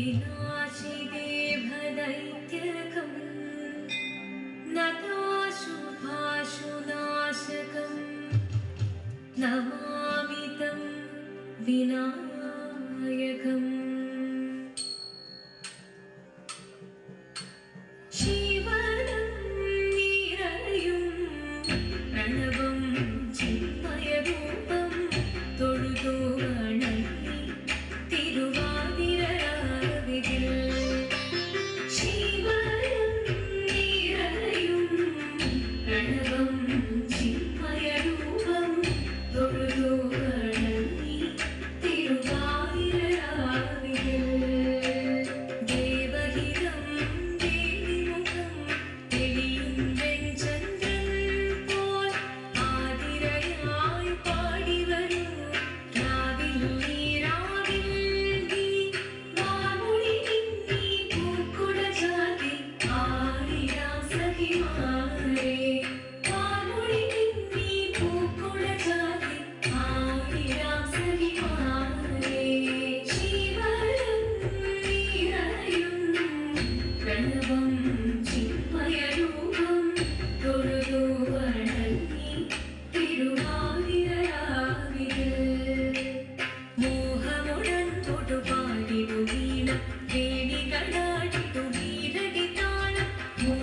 You.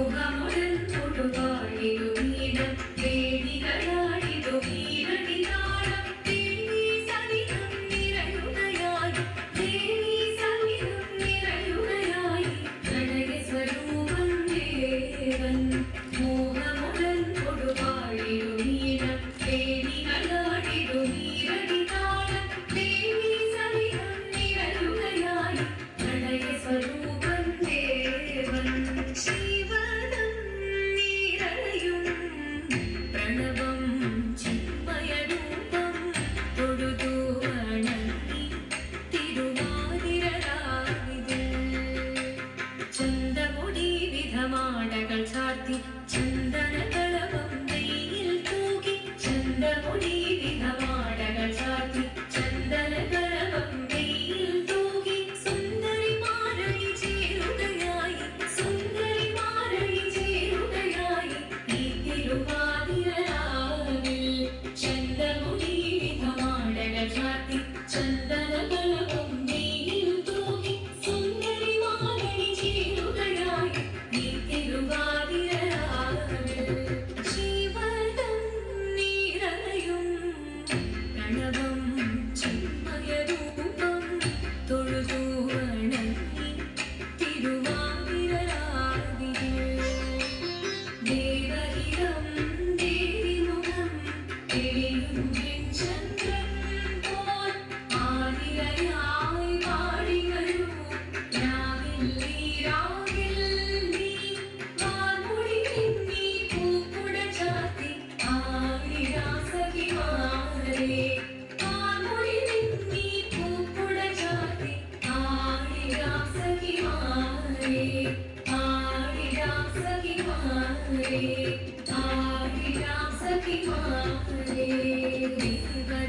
മോഹമുടൻ തൊടുപാടിടു Veena to the Never